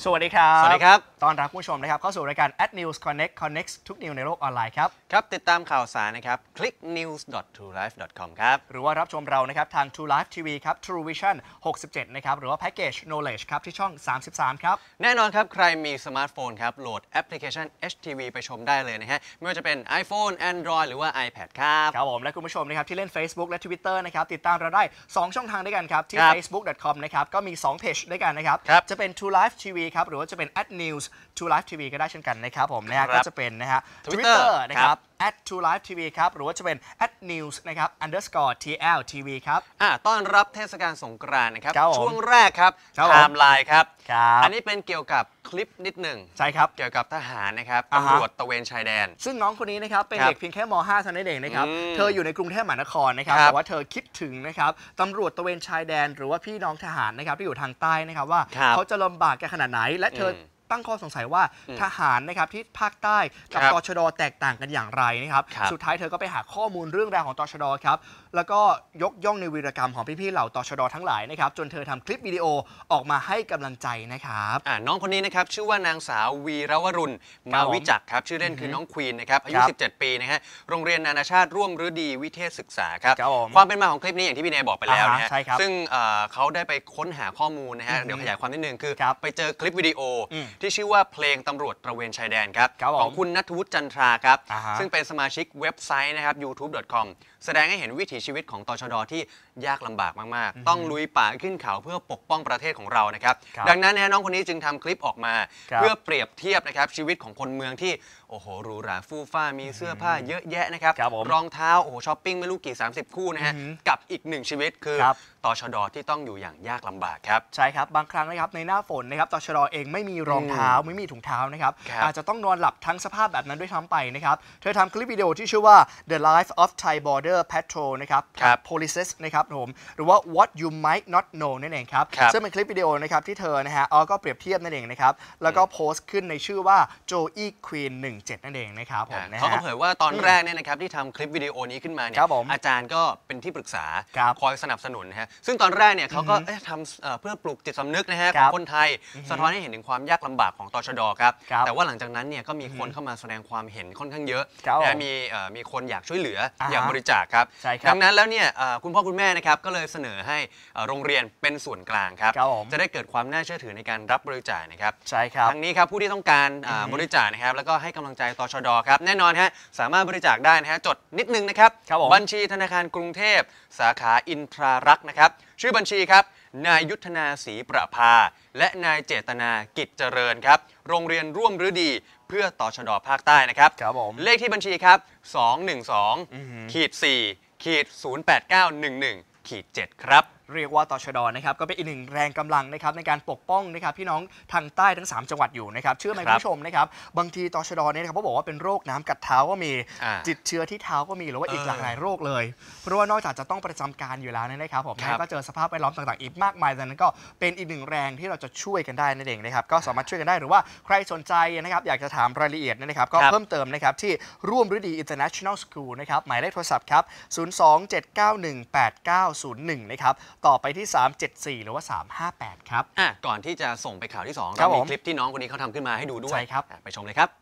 สวัสดีครับ สวัสดีครับต้อนรับผู้ชมนะครับเข้าสู่รายการ at news connect connect ทุกนิวในโลกออนไลน์ครับ ครับ ติดตามข่าวสารนะครับ clicknews.truelife.com ครับ หรือว่ารับชมเรานะครับทาง True Life TV ครับ True Vision 67 นะครับ หรือว่าแพ็กเกจ Knowledge ครับ ที่ช่อง 33 ครับ แน่นอนครับ ใครมีสมาร์ทโฟนครับ โหลดแอปพลิเคชัน HTV ไปชมได้เลยนะฮะ ไม่ว่าจะเป็น iPhone Android หรือว่า iPad ครับ ครับผม และคุณผู้ชมนะครับที่เล่น Facebook และ Twitter นะครับติดตามเราได้ 2 ช่องทางด้วยกันครับที่ครับ facebook.com นะครับก็มี 2 เพจด้วยกันนะครับครับจะเป็น True Life TV ครับหรือว่าจะเป็น at news True Life TV ก็ได้เช่นกันนะครับผมนะฮะครับก็จะเป็นนะฮะ Twitter Twitter นะคครัรับ บ at True Life TV ครับ หรือว่าจะเป็น at news นะครับ underscore TL TV ครับ อะต้อนรับเทศกาลสงกรานต์นะครับ ครับผมช่วงแรกครับครับไทผมม์ไลน์ครับ ครับ อันนี้เป็นเกี่ยวกับคลิปนิดหนึ่งใช่ครับ เกี่ยวกับทหารนะครับอ่าฮะ ตำรวจตระเวนชายแดน ซึ่งน้องคนนี้นะครับเป็นครับเด็กเพียงแค่ม .5 เท่านั้นเองนะครับ อืมเธออยู่ในกรุงเทพมหานครนะครับ ครับแต่ว่าเธอคิดถึงนะครับตำรวจตระเวนชายแดน หรือว่าพี่น้องทหารนะครับที่อยู่ทางใต้นะครับว่า ครับเขาจะลำบากกันขนาดไหน และเธออม ตั้งข้อสงสัยว่าทหารนะครับที่ภาคใต้กับครับตชดแตกต่างกันอย่างไรนะครับครับสุดท้ายเธอก็ไปหาข้อมูลเรื่องราวของตชดครับแล้วก็ยกย่องในวีรกรรมของพี่ๆเหล่าตชดทั้งหลายนะครับจนเธอทำคลิปวิดีโอออกมาให้กำลังใจนะครับอ่าน้องคนนี้นะครับชื่อว่านางสาววีรวรุณครัมาบผมวิจักรครับชื่อเล่นคือน้องควีนนะครับอายุครับ17 ปีนะฮะโรงเรียนนานาชาติร่วมฤดีวิเทศศึกษาครับครับผมความเป็นมาของคลิปนี้อย่างที่พี่เนยบอกไปแล้วนะอ่าฮะฮะใช่ครับซึ่งเอ่อเขาได้ไปค้นหาข้อมูลนะฮะอือฮึเดี๋ยวขยายความนิดนึงคือครับไปเจอคลิปวิดีโออมที่ชื่อว่าเพลงตำรวจตระเวนชายแดนครับ ครับผมของคุณนัทวุฒิจันทราครับ อ่าฮะ ซึ่งเป็นสมาชิกเว็บไซต์นะครับ youtube.com แสดงให้เห็นวิถีชีวิตของตชดที่ยากลำบากมากๆ ต้องลุยป่าขึ้นเขาเพื่อปกป้องประเทศของเรานะครับ ครับดังนั้นนะฮะน้องคนนี้จึงทำคลิปออกมา ครับ เพื่อเปรียบเทียบนะครับชีวิตของคนเมืองที่โอ้โหหรูหราฟู่ฟ้ามีเสื้อผ้าเยอะแยะนะครับ ครับผมรองเท้าโอ้โหช้อปปิ้งไม่รู้กี่ 30 คู่นะฮะอือหือกับอีกหนึ่งชีวิตคือครับ ตชดที่ต้องอยู่อย่างยากลำบากครับ ใช่ครับ บางครั้งนะครับในหน้าฝนนะครับตชดเองไม่มีรองเท้าไม่มีถุงเท้านะครับครับอาจจะต้องนอนหลับทั้งสภาพแบบนั้นด้วยซ้ำไปนะครับ เธอทำคลิปวิดีโอที่ชื่อว่า The Life of Thai Border Patrol นะครับครับ Polices นะครับผมหรือว่า What You Might Not Know นั่นเองครับ ครับซึ่งเป็นคลิปวิดีโอนะครับที่เธอนะฮะเอาก็เปรียบเทียบนั่นเองนะครับแล้วก็โพสต์ขึ้นในชื่อว่า Joey Queen 17 นั่นเองนะครับผมนะเขาก็ฮะ เผยว่าตอนแรกเนี่ยนะครับที่ทำคลิปวิดีโอนี้ขึ้นมาเนี่ยครับผมอาจารย์ก็เป็นที่ปรึกษาครับคอยสนับสนุนนะฮะซึ่งตอนแรกเนี่ยเขาก็เอ๊ะทำเอ่อเพื่อปลูกจิตสำนึกนะฮะคขรัอบงคนไทย สะท้อนให้เห็นถึงความยากลำบากของตชดครับครับแต่ว่าหลังจากนั้นเนี่ยก็มีคนเข้ามาแสดงความเห็นค่อนข้างเยอะครับนะผมฮะมีเอ่อมีคนอยากช่วยเหลืออ่าฮะอยากบริจาคครับใช่ครับดังนั้นแล้วเนี่ยเอ่อคุณพ่อคุณแม่นะครับก็เลยเสนอให้เอ่อโรงเรียนเป็นส่วนกลางครับ ครับผม จะได้เกิดความน่าเชื่อถือในการรับบริจาคนะครับ ใช่ครับทั้งนี้ครับผู้ที่ต้องการอ่าบริจาคนะครับแล้วก็ให้กำลังใจตชดครับแน่นอนฮะสามารถบริจาคได้นะฮะจดนิดนึงนะครับครับผมบัญชีธนาคารกรุงเทพ สาขาอินทรารักษ์นะครับชื่อบัญชีครับ นายยุทธนาศรีประภา และนายเจตนากิจเจริญครับ โรงเรียนร่วมฤดีเพื่อตชดภาคใต้นะครับ ครับผม เลขที่บัญชีครับ 212ขีด4ขีด08911ขีด7ครับเรียกว่าตชดนะครับก็เป็นอีกหนึ่งแรงกำลังนะครับในการปกป้องนะครับพี่น้องทางใต้ทั้ง 3 จังหวัดอยู่นะครับเชื่อไหมคคุรับณผู้ชมนะครับบางทีตชดเนี่ยนะครับเขาบอกว่าเป็นโรคน้ำกัดเท้าก็มีอ่าจิตเชื้อที่เท้าก็มีหรือว่าอีกเออหลากหลายโรคเลยเพราะว่านอกจากจะต้องประจำการอยู่แล้วเนยนะครับผมครับก็เจอสภาพแวดล้อมต่างๆอีกมากมายดังนั้นก็เป็นอีกหนึ่งแรงที่เราจะช่วยกันได้นั่นเองนะครับก็สามารถช่วยกันได้หรือว่าใครสนใจนะครับอยากจะถามรายละเอียดนะครับก็ครับเพิ่มเติมนะครับที่ร่วมฤดี International School นะครับหมายเลขโทรศัพท์ครับ 027918901 นะครับต่อไปที่ 374 หรือว่า 358 ครับ อะก่อนที่จะส่งไปข่าวที่2ครัเราบมีผมคลิปที่น้องคนนี้เขาทำขึ้นมาให้ดูด้วยใช่ครับอะไปชมเลยครับ「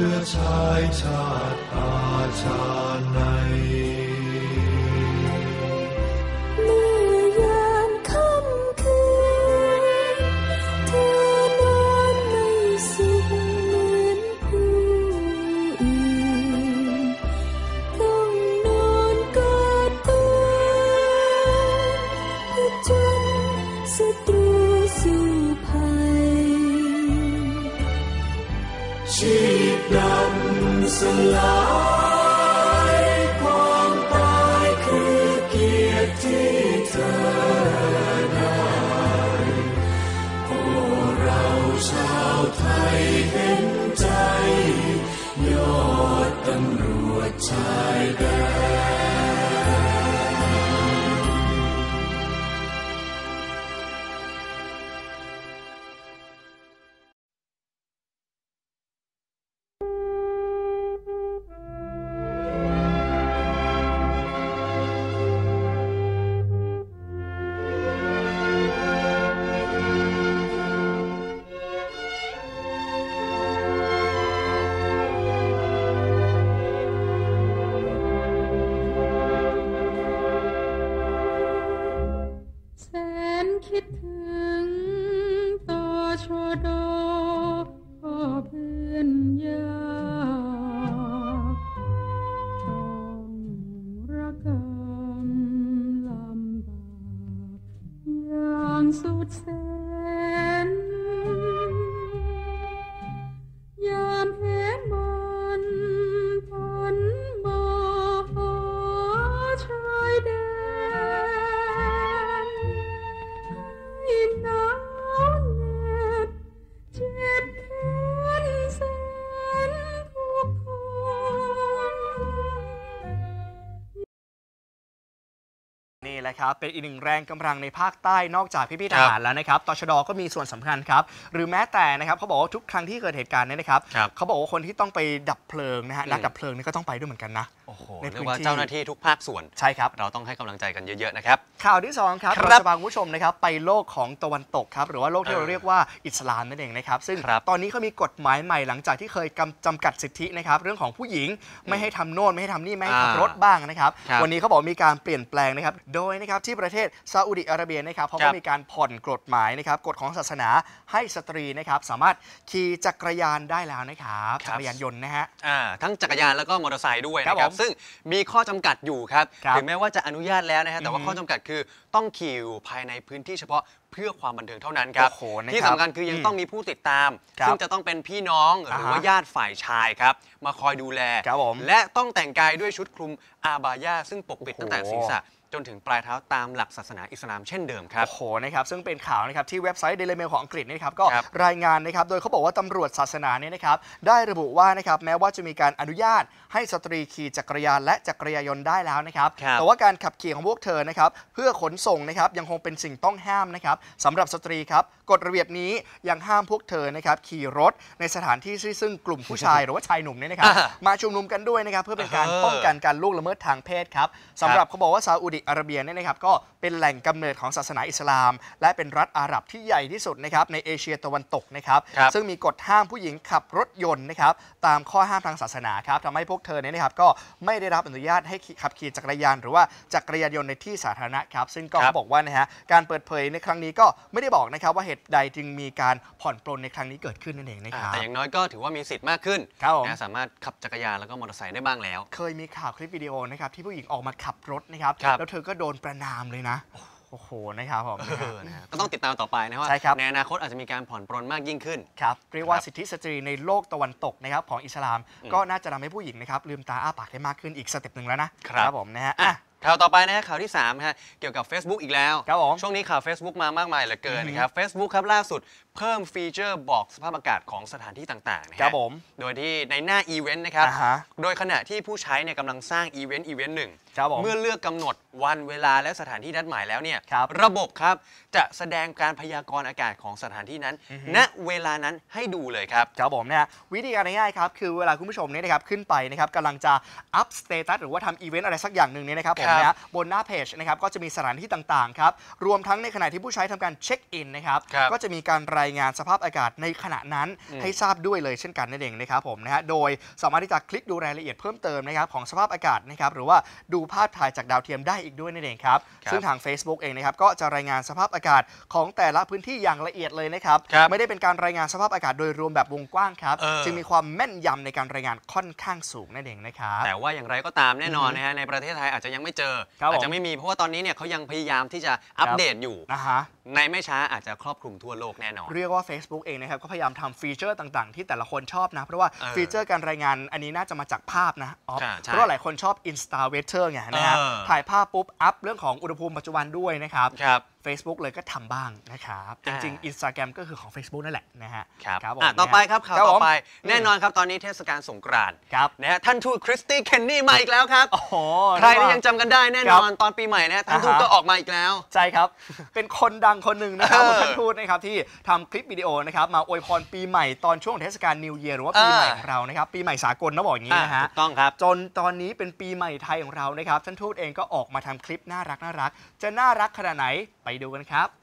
เชื้อชา วจ ครับเป็นอีกหนึ่งแรงกำลังในภาคใต้นอกจากพี่ๆทหารแล้วนะครับตชดก็มีส่วนสำคัญครับหรือแม้แต่นะครับเขาบอกว่าทุกครั้งที่เกิดเหตุการณ์เนี่ยนะครับครับเขาบอกว่าคนที่ต้องไปดับเพลิงนะฮะอืมนักดับเพลิงนี่ก็ต้องไปด้วยเหมือนกันนะโอ้โหในเรียพื้กนว่าที่เจ้าหน้าที่ทุกภาคส่วนใช่ครับเราต้องให้กำลังใจกันเยอะๆนะครับข่าวที่สองครับครับเราจะพาคุณผู้ชมนะครับไปโลกของตะวันตกครับหรือว่าโลกที่เออเราเรียกว่าอิสลามนั่นเองนะครับซึ่งครับตอนนี้เขามีกฎหมายใหม่หลังจากที่เคยกำจำกัดสิทธินะครับเรื่องของผู้หญิงไม่ให้ทำโน่นไม่ให้ทำนี่ไม่ให้ขับอ่ารถบ้างนะครับครับวันนี้เขาบอกมีการเปลี่ยนแปลงนะครับโดยนะครับที่ประเทศซาอุดิอาระเบียนะครับเขาครัก็บมีการผ่อนกฎหมายนะครับกฎของศาสนาให้สตรีนะครับสามารถขี่จักรยานได้แล้วนะครับจักรยานยนต์นะฮะอ่าทั้งจักรยานแล้วก็มอเตอร์ไซค์ด้วยครับนะครับผมซึ่งมีข้อจำกัดอยู่ครับครับถึงแม้ว่าจะอนุญาตแล้วนะฮะแต่ว่าอือฮึข้อจำกัดคือต้องขี่อยู่ภายในพื้นที่เฉพาะเพื่อความบันเทิงเท่านั้นครับโอ้โหนะครับที่สำคัญคือยังอืมต้องมีผู้ติดตามครับซึ่งจะต้องเป็นพี่น้องหอ่ารือฮะว่าญาติฝ่ายชายครับ มาคอยดูแลครับผมและต้องแต่งกายด้วยชุดคลุมอาบายาซึ่งปกปิดโอ้โหตั้งแต่ศีรษะ จนถึงปลายเท้าตามหลักศาสนาอิสลามเช่นเดิมครับ โอ้โหนะครับซึ่งเป็นข่าวนะครับที่เว็บไซต์ Daily Mail ของอังกฤษนี่นะครับก็ครับรายงานนะครับโดยเขาบอกว่าตำรวจศาสนาเนี่ยนะครับได้ระบุว่านะครับแม้ว่าจะมีการอนุญาตให้สตรีขี่จักรยานและจักรยานยนต์ได้แล้วนะครับ ครับ แต่ว่าการขับขี่ของพวกเธอนะครับเพื่อขนส่งนะครับยังคงเป็นสิ่งต้องห้ามนะครับสำหรับสตรีครับกฎระเบียบนี้ยังห้ามพวกเธอนะครับขี่รถในสถานที่ที่ซึ่งกลุ่มผู้ชาย หรือว่าชายหนุ่มเนี่ยนะครับอ่ามาชุมนุมกันด้วยนะครับเพื่อเป็นการเออป้องกันการล่วงละเมิดทางเพศครับสำหรับเขาบอกว่าซาอุดิอาระเบียเนี่ยนะครับก็เป็นแหล่งกำเนิดของศาสนาอิสลาม และเป็นรัฐอาหรับที่ใหญ่ที่สุดนะครับในเอเชียตะวันตกนะครับครับซึ่งมีกฎห้ามผู้หญิงขับรถยนต์นะครับตามข้อห้ามทางศาสนาครับทำให้พวกเธอเนี่ยนะครับก็ไม่ได้รับอนุญาตให้ขับขี่จักรยาน หรือว่าจักรยานยนต์ในที่สาธารณะครับซึ่งก็ครับเขาบอกว่านะฮะการเปิดเผยในครั้งนี้นี้ก็ไม่ได้บอกนะครับว่าเหตุใดจึงมีการผ่อนปลนในครั้งนี้เกิดขึ้นนั่นเองนะคอ่ารับแต่อย่างน้อยก็ถือว่ามีสิทธิ์มากขึ้นครับผมนะสามารถขับจักรยานแล้วก็มอเตอร์ไซค์ได้บ้างแล้ว เคยมีข่าวคลิปวิดีโอนะครับที่ผู้หญิงออกมาขับรถนะครับครับแล้วเธอก็โดนประนามเลยนะ โอ้โหนะครับผมเออนะฮะ ก็ต้องติดตามต่อไปนะว่าใช่ครับ ในอนาคตอาจจะมีการผ่อนปรนมากยิ่งขึ้น ครับเรียกว่าครับสิทธิสตรีในโลกตะวันตกนะครับของอิสลามก็น่าจะทำให้ผู้หญิงนะครับลืมตาอ้าปากได้มากขึ้นอีกสเต็ปหนึ่งแล้วนะครับผมนะฮะอะ อะข่าวต่อไปนะฮะข่าวที่3นะฮะเกี่ยวกับ Facebook อีกแล้ว ครับผมช่วงนี้ข่าว Facebook มามากมายเหลือเกินนะครับ Facebook ครับล่าสุดเพิ่มฟีเจอร์บอกสภาพอากาศของสถานที่ต่างๆนะฮะครับผม โดยที่ในหน้าอีเวนต์นะครับ อ่าฮะโดยขณะที่ผู้ใช้เนี่ยกำลังสร้างอีเวนต์อีเวนต์หนึ่ง ครับผมเมื่อเลือกกำหนดวันเวลาและสถานที่นัดหมายแล้วเนี่ยครับระบบครับจะแสดงการพยากรณ์อากาศของสถานที่นั้นณเวลานั้นให้ดูเลยครับ ครับผมนะฮะวิธีการง่ายๆครับคือเวลาคุณผู้ชมเนี่ยนะครับขึ้นไปนะครับกำลังจะอัพสเตตัสหรือว่าทำอีเวนต์อะไรสักอย่างหนึ่งเนี่ยนะครับผมครับนะฮะบนหน้าเพจนะครับก็จะมีสถานที่ต่างๆครับรวมทั้งในขณะที่ผู้ใช้ทำการเช็คอินนะครับครับก็จะมีการรายงานสภาพอากาศในขณะนั้นให้ทราบด้วยเลยเช่นกันนั่นเองนะครับผมนะฮะโดยสามารถที่จะคลิกดูรายละเอียดเพิ่มเติมนะครับของสภาพอากาศนะครับหรือว่าดูภาพถ่ายจากดาวเทียมได้อีกด้วยนั่นเองครับครับซึ่งทาง Facebook เองนะครับก็จะรายงานสภาพอากาศของแต่ละพื้นที่อย่างละเอียดเลยนะครับครับไม่ได้เป็นการรายงานสภาพอากาศโดยรวมแบบวงกว้างครับเออจึงมีความแม่นยำในการรายงานค่อนข้างสูงนั่นเองนะครับแต่ว่าอย่างไรก็ตามแน่นอนนะฮะในประเทศไทยอาจจะยังไม่เจอครับผมอาจจะไม่มีเพราะว่าตอนนี้เนี่ยเขายังพยายามที่จะอัปเดตอยู่นะฮะในไม่ช้าอาจจะครอบคลุมทั่วโลกแน่นอน เรียกว่า Facebook เองนะครับ ก็พยายามทำฟีเจอร์ต่างๆ ที่แต่ละคนชอบนะ เพราะว่าเออฟีเจอร์การรายงานอันนี้น่าจะมาจากภาพนะอ๋อใช่ใช่เพราะว่าหลายคนชอบ Insta Weather ไงนะฮะเออถ่ายภาพปุ๊บ อัพเรื่องของอุณหภูมิปัจจุบันด้วยนะครับครับ Facebook เลยก็ทำบ้างนะครับจอ่าริงๆ Instagram ก็คือของ Facebook นั่นแหละนะฮะครับครับผมอะต่อไปครับข่าวครับต่ผอมไป แน่นอนครับตอนนี้เทศกาลสงกรานต์ครับนะฮะท่านทูตคริสตี้เคนนี่มาอีกแล้วครับโอ้โหใครที่ยังจำกันได้แน่นอนตอนปีใหม่นะฮะท่านทูตอ่าฮะก็ออกมาอีกแล้ว ใช่ครับ เป็นคนดังคนหนึ่งนะครับเออท่านทูตนะครับที่ทำคลิปวิดีโอนะครับมาอวยพรปีใหม่ตอนช่วงเทศกาลนิวเยียร์หรือว่าปีใหม่เออของเรานะครับปีใหม่สากลนะบอกอย่างนี้อะนะฮะถูกต้องครับจนตอนนี้เป็นปีใหม่ไทยของเรานะครับท่านทูตเองก็ออกมาทำคลิปน่ารักน่ารัก จะน่ารักขนาดไหนไปดูกันครับ